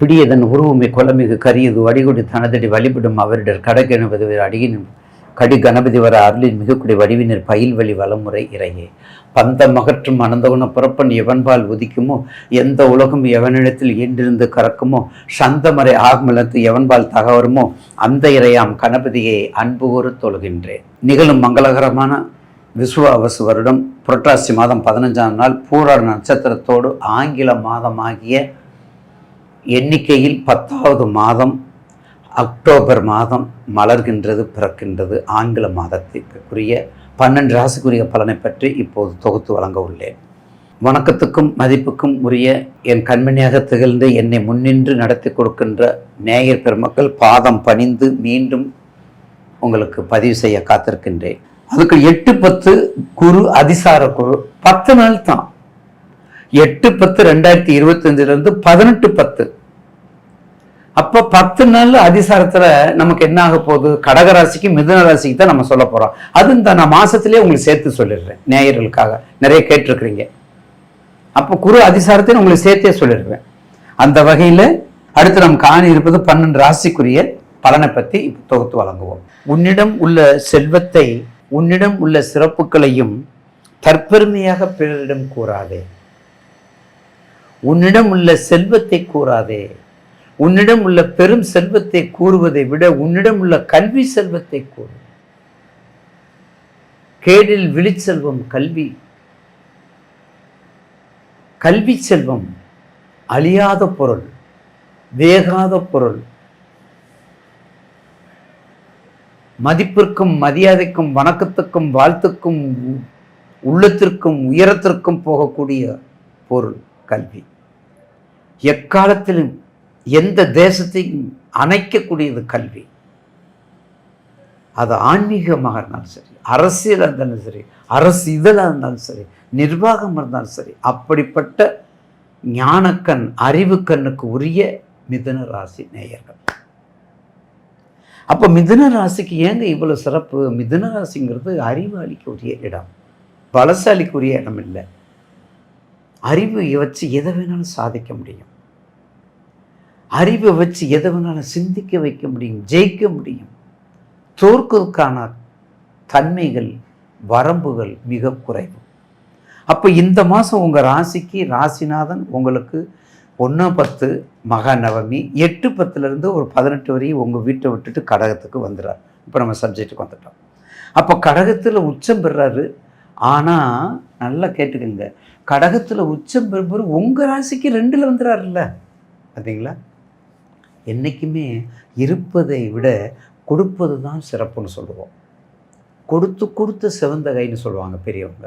பிடியதன் உருவமை கொலமிகு கரியது வடிகுடி தனதடி வழிபடும் அவரிடர் கடகணபதி அடியின் கடி கணபதி வர அருளின் மிகக்குடி வடிவினர் பயில் வழி வளமுறை இறையே. பந்த மகற்றும் அனந்தகுண புறப்பன் எவன்பால் உதிக்குமோ? எந்த உலகம் எவனிடத்தில் ஈண்டிருந்து கறக்குமோ? சந்தமறை ஆகமலத்து எவன்பால் தகவருமோ அந்த இறையாம் கணபதியை அன்பு கூறு தொழுகின்றேன் நிகழும் மங்களகரமான விசுவாவசு வருடம் புரட்டாசி மாதம் பதினஞ்சாம் நாள் பூராட நட்சத்திரத்தோடு ஆங்கில மாதமாகிய எண்ணிக்கையில் பத்தாவது மாதம் அக்டோபர் மாதம் மலர்கின்றது பிறக்கின்றது ஆங்கில மாதத்திற்குரிய பன்னெண்டு ராசிக்குரிய பலனை பற்றி இப்போது தொகுத்து வழங்க உள்ளேன். வணக்கத்துக்கும் மதிப்புக்கும் உரிய என் கண்மணியாக திகழ்ந்து என்னை முன்னின்று நடத்தி கொடுக்கின்ற நேயர் பெருமக்கள் பாதம் பணிந்து மீண்டும் உங்களுக்கு பதிவு செய்ய காத்திருக்கின்றேன். அதுக்கு எட்டு பத்து குரு அதிசார குரு பத்து நாள் தான். எட்டு பத்து ரெண்டாயிரத்தி இருபத்தஞ்சிலிருந்து பதினெட்டு பத்து. அப்ப பத்து நாள் அதிசாரத்துல நமக்கு என்ன ஆக போகுது? கடகராசிக்கு மிதுன ராசிக்கு தான் நம்ம சொல்ல போறோம். அது இந்த நான் மாசத்திலேயே உங்களுக்கு சேர்த்து சொல்லிடுறேன். நேயர்களுக்காக நிறைய கேட்டிருக்கிறீங்க. அப்போ குரு அதிசாரத்தை உங்களுக்கு சேர்த்தே சொல்லிடுறேன். அந்த வகையில அடுத்து நம்ம காணி இருப்பது பன்னெண்டு ராசிக்குரிய பலனை பத்தி இப்ப தொகுத்து வழங்குவோம். உன்னிடம் உள்ள செல்வத்தை உன்னிடம் உள்ள சிறப்புகளையும் தற்பெருமையாக பிறரிடம் கூறாதே. உன்னிடம் உள்ள செல்வத்தை கூறாதே. உன்னிடம் உள்ள பெரும் செல்வத்தை கூறுவதை விட உன்னிடம் உள்ள கல்வி செல்வத்தை கூறு. கேடில் விழிச்செல்வம் கல்வி. கல்வி செல்வம் அழியாத பொருள் வேகாத பொருள். மதிப்பிற்கும் மரியாதைக்கும் வணக்கத்துக்கும் வாழ்த்துக்கும் உ- உள்ளத்திற்கும் உயரத்திற்கும் போகக்கூடிய பொருள் கல்வி. எக்காலத்திலும் எந்த தேசத்தையும் அணைக்கக்கூடியது கல்வி. அது ஆன்மீகமாக இருந்தாலும் சரி அரசியலாக இருந்தாலும் சரி அரசு இதழாக இருந்தாலும் சரி நிர்வாகம் இருந்தாலும் சரி அப்படிப்பட்ட ஞானக்கண் அறிவுக்கண்ணுக்கு உரிய மிதுன ராசி நேயர்கள். அப்போ மிதுன ராசிக்கு ஏங்க இவ்வளோ சிறப்பு? மிதன ராசிங்கிறது அறிவாளிக்கு உரிய இடம். பலசாலிக்கு உரிய இடம் இல்லை. அறிவு வச்சு எதை வேணாலும் சாதிக்க முடியும். அறிவை வச்சு எதை வேணாலும் சிந்திக்க வைக்க முடியும் ஜெயிக்க முடியும். தோற்கிறதுக்கான தன்மைகள் வரம்புகள் மிக குறைவு. அப்போ இந்த மாதம் உங்கள் ராசிக்கு ராசிநாதன் உங்களுக்கு ஒன்று பத்து மகா நவமி எட்டு பத்துலேருந்து ஒரு பதினெட்டு வரையும் உங்கள் வீட்டை விட்டுட்டு கடகத்துக்கு வந்துடுறார். இப்போ நம்ம சப்ஜெக்ட்டுக்கு வந்துட்டோம். அப்போ கடகத்தில் உச்சம் பெறாரு. ஆனால் நல்லா கேட்டுக்கோங்க. கடகத்தில் உச்சம் பெறும்போது உங்கள் ராசிக்கு ரெண்டில் வந்துடுறாருல்ல. பார்த்தீங்களா என்றைக்குமே இருப்பதை விட கொடுப்பது தான் சிறப்புன்னு சொல்லுவோம். கொடுத்து கொடுத்து சிவந்த கைன்னு சொல்லுவாங்க பெரியவங்க.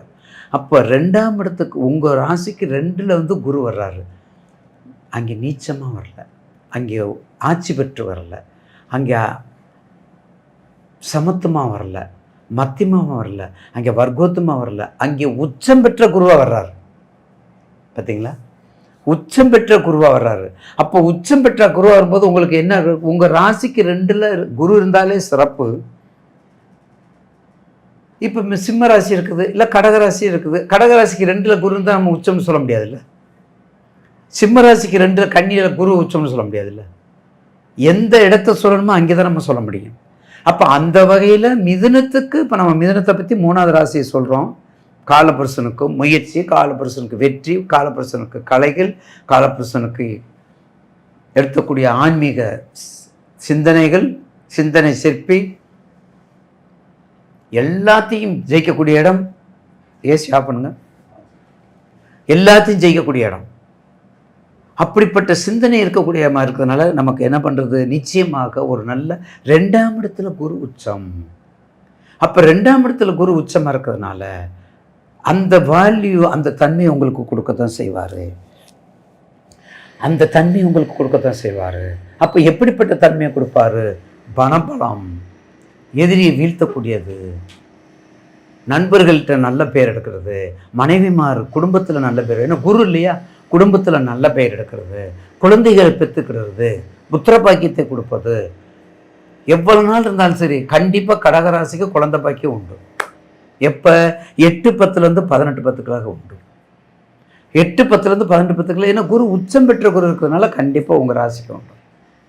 அப்போ ரெண்டாம் இடத்துக்கு உங்கள் ராசிக்கு ரெண்டில் வந்து குரு வர்றாரு. அங்கே நீச்சமாக வரல. அங்கே ஆட்சி பெற்று வரல. அங்கே சமத்துவமாக வரல. மத்தியமாக வரல. அங்கே வர்க்கோத்தமாக வரல. அங்கே உச்சம் பெற்ற குருவாக வர்றார். பார்த்தீங்களா உச்சம் பெற்ற குருவாக வர்றாரு. அப்போ உச்சம் பெற்ற குருவாக வரும்போது உங்களுக்கு என்ன உங்கள் ராசிக்கு ரெண்டில் குரு இருந்தாலே சிறப்பு. இப்போ சிம்ம ராசி இருக்குது இல்லை கடகராசி இருக்குது. கடகராசிக்கு ரெண்டில் குரு இருந்தால் நம்ம உச்சம்னு சொல்ல முடியாதுல்ல. சிம்ம ராசிக்கு ரெண்டில் கண்ணியில் குரு உச்சம்னு சொல்ல முடியாதுல்ல. எந்த இடத்த சொல்லணுமோ அங்கே தான் நம்ம சொல்ல முடியும். அப்போ அந்த வகையில் மிதுனத்துக்கு இப்போ நம்ம மிதுனத்தை பற்றி மூணாவது ராசியை சொல்கிறோம் காலபுருஷனுக்கு முயற்சி காலபுருஷனுக்கு வெற்றி காலபுருஷனுக்கு கலைகள் காலபுருஷனுக்கு எடுத்தக்கூடிய ஆன்மீக சிந்தனைகள் சிந்தனை சிற்பி எல்லாத்தையும் ஜெயிக்கக்கூடிய இடம் ஏசி பண்ணுங்க. எல்லாத்தையும் ஜெயிக்கக்கூடிய இடம். அப்படிப்பட்ட சிந்தனை இருக்கக்கூடிய மாதிரி இருக்கிறதுனால நமக்கு என்ன பண்ணுறது நிச்சயமாக ஒரு நல்ல ரெண்டாம் இடத்துல குரு உச்சம். அப்போ ரெண்டாம் இடத்துல குரு உச்சமாக இருக்கிறதுனால அந்த வேல்யூ அந்த தன்மை உங்களுக்கு கொடுக்க தான் செய்வார். அந்த தன்மை உங்களுக்கு கொடுக்க தான் செய்வார். அப்போ எப்படிப்பட்ட தன்மையை கொடுப்பாரு? பணபலம். எதிரியை வீழ்த்தக்கூடியது. நண்பர்கள்ட்ட நல்ல பேர் எடுக்கிறது. மனைவிமார் குடும்பத்தில் நல்ல பேர் ஏன்னா குரு இல்லையா? குடும்பத்தில் நல்ல பெயர் எடுக்கிறது. குழந்தைகள் பெற்றுக்கிறது. புத்திர பாக்கியத்தை கொடுப்பது. எவ்வளவு நாள் இருந்தாலும் சரி கண்டிப்பாக கடகராசிக்கு குழந்தை பாக்கியம் உண்டு. எப்போ? எட்டு பத்துலேருந்து பதினெட்டு பத்துக்களாக உண்டு. எட்டு பத்துலேருந்து பதினெட்டு பத்துக்கள் ஏன்னா குரு உச்சம் பெற்ற குரு இருக்கிறதுனால கண்டிப்பாக உங்கள் ராசிக்கு உண்டு.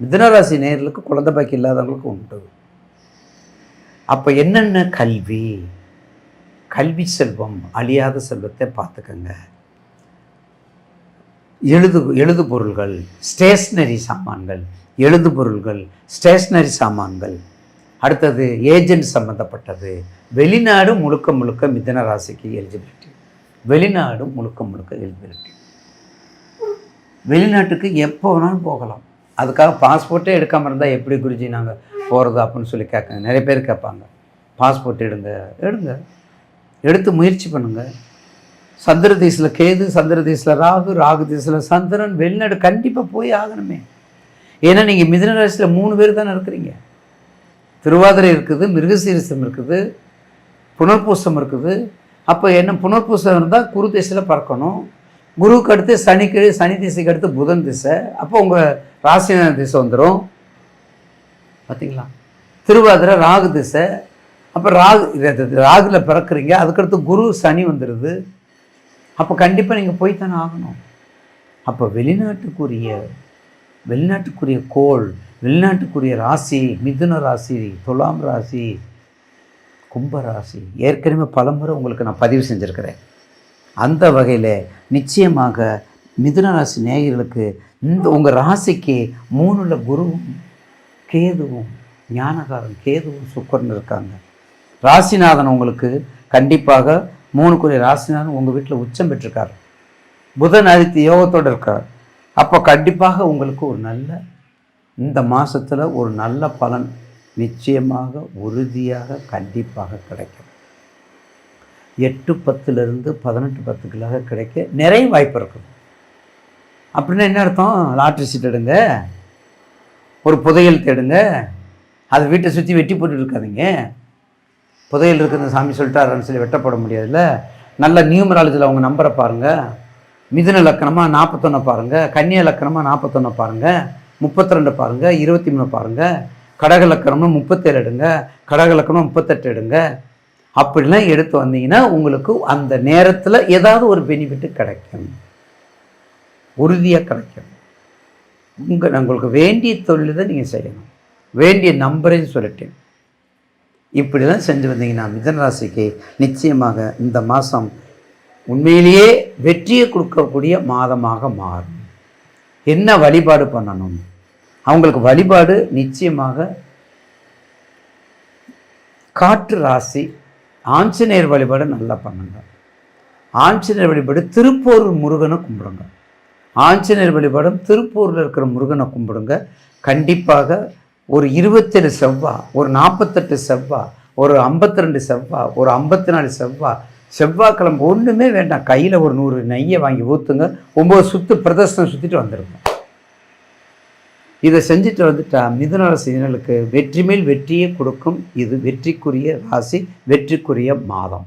மிதுன ராசி நேர்களுக்கு குழந்தை பாக்கி இல்லாதவங்களுக்கு உண்டு. அப்போ என்னென்ன கல்வி? கல்வி செல்வம் அழியாத செல்வத்தை பார்த்துக்கங்க. எழுது எழுது பொருள்கள் ஸ்டேஷ்னரி சாமான்கள் எழுது பொருள்கள் ஸ்டேஷ்னரி சாமான்கள். அடுத்தது ஏஜென்ட் சம்மந்தப்பட்டது வெளிநாடு முழுக்க முழுக்க மிதன ராசிக்கு எலிஜிபிலிட்டி வெளிநாடு முழுக்க முழுக்க எலிஜிபிலிட்டி வெளிநாட்டுக்கு எப்போ வேணாலும் போகலாம். அதுக்காக பாஸ்போர்ட்டே எடுக்காமல் இருந்தால் எப்படி குருஜி நாங்கள் போகிறது அப்படின்னு சொல்லி கேட்காங்க. நிறைய பேர் கேட்பாங்க. பாஸ்போர்ட் எடுங்க எடுங்க. எடுத்து முயற்சி பண்ணுங்கள் சந்திர தீசில் கேது சந்திர தீசில் ராகு ராகு தீசில் சந்திரன் வெளிநாடு கண்டிப்பாக போய் ஆகணுமே. ஏன்னா நீங்கள் மிதன ராசியில் மூணு பேர் தானே இருக்கிறீங்க. திருவாதிரை இருக்குது மிருகசீரிசம் இருக்குது. புனர்பூசம் இருக்குது. அப்போ என்ன புனர்பூசம் இருந்தால் குரு திசையில் பறக்கணும். குருவுக்கு அடுத்து சனிக்கு சனி திசைக்கு அடுத்து புதன் திசை. அப்போ உங்கள் ராசின திசை வந்துடும் பார்த்தீங்களா திருவாதிரை ராகு திசை. அப்போ ராகு இது- ராகுல பிறக்குறீங்க. அதுக்கடுத்து குரு சனி வந்துடுது அப்போ கண்டிப்பாக நீங்கள் போய் தானே ஆகணும். அப்போ வெளிநாட்டுக்குரிய வெளிநாட்டுக்குரிய கோள் வெளிநாட்டுக்குரிய ராசி மிதுன ராசி துலாம் ராசி கும்பராசி. ஏற்கனவே பலமுறை உங்களுக்கு நான் பதிவு செஞ்சுருக்கிறேன். அந்த வகையில் நிச்சயமாக மிதுன ராசி நேயர்களுக்கு இந்த உங்கள் ராசிக்கு மூணுல குருவும் கேதுவும் ஞானகாரன் கேதுவும் சுக்கரன் இருக்காங்க. ராசிநாதன் உங்களுக்கு கண்டிப்பாக மூணுக்குரிய ராசிநாதன் உங்கள் வீட்டில் உச்சம் பெற்றிருக்கார். புதன் அரித்து யோகத்தோடு இருக்கார். அப்போ கண்டிப்பாக உங்களுக்கு ஒரு நல்ல இந்த மாதத்தில் ஒரு நல்ல பலன் நிச்சயமாக உறுதியாக கண்டிப்பாக கிடைக்கும். எட்டு பத்துலேருந்து பதினெட்டு பத்துக்களாக கிடைக்க நிறைய வாய்ப்பு இருக்குது. அப்படின்னா என்ன அர்த்தம்? லாட்ரி சீட் எடுங்க. ஒரு புதையல் தேடுங்க. அது வீட்டை சுற்றி வெட்டி போட்டு இருக்காதீங்க. புதையல் இருக்கிற சாமி சொல்லிட்டாருன்னு சொல்லி வெட்டப்பட முடியாதுல்ல. நல்ல நியூமராலஜியில் அவங்க நம்பரை பாருங்கள் மிதுன லக்கணமாக நாற்பத்தொன்று பாருங்கள் கன்னிய லக்கணமாக நாற்பத்தொன்று பாருங்கள் முப்பத்தி ரெண்டு பாருங்கள் இருபத்தி மூணு பாருங்கள் கடகலக்கணம்னு முப்பத்தேழு எடுங்க கடகலக்கணம் முப்பத்தெட்டு எடுங்க. அப்படிலாம் எடுத்து வந்தீங்கன்னா உங்களுக்கு அந்த நேரத்தில் ஏதாவது ஒரு பெனிஃபிட்டு கிடைக்கும். உறுதியாக கிடைக்கும். உங்கள் உங்களுக்கு வேண்டிய தொழிலை நீங்கள் செய்யணும். வேண்டிய நம்பரையும் சொல்லிட்டேன் இப்படி தான் செஞ்சு வந்தீங்கன்னா மிதன ராசிக்கு நிச்சயமாக இந்த மாதம் உண்மையிலேயே வெற்றியை கொடுக்கக்கூடிய மாதமாக மாறும். என்ன வழிபாடு பண்ணணும்? அவங்களுக்கு வழிபாடு நிச்சயமாக காற்று ராசி ஆஞ்சநேயர் வழிபாடு நல்லா பண்ணுங்க. ஆஞ்சநேயர் வழிபாடு திருப்பூர் முருகனை கும்பிடுங்க. ஆஞ்சநேயர் வழிபாடும் திருப்பூரில் இருக்கிற முருகனை கும்பிடுங்க. கண்டிப்பாக ஒரு இருபத்தேழு செவ்வா ஒரு நாற்பத்தெட்டு செவ்வா ஒரு ஐம்பத்தி ரெண்டு செவ்வா ஒரு ஐம்பத்தி நாலு செவ்வா செவ்வாய்க்கிழமை ஒன்றுமே வேண்டாம். கையில் ஒரு நூறு நெய்யை வாங்கி ஊற்றுங்க ஒம்பது சுற்று பிரதர்சனம் சுற்றிட்டு வந்துடுங்க இதை செஞ்சுட்டு வந்துட்டா மிதுன ராசினர்களுக்கு வெற்றி மேல் வெற்றியை கொடுக்கும். இது வெற்றிக்குரிய ராசி வெற்றிக்குரிய மாதம்.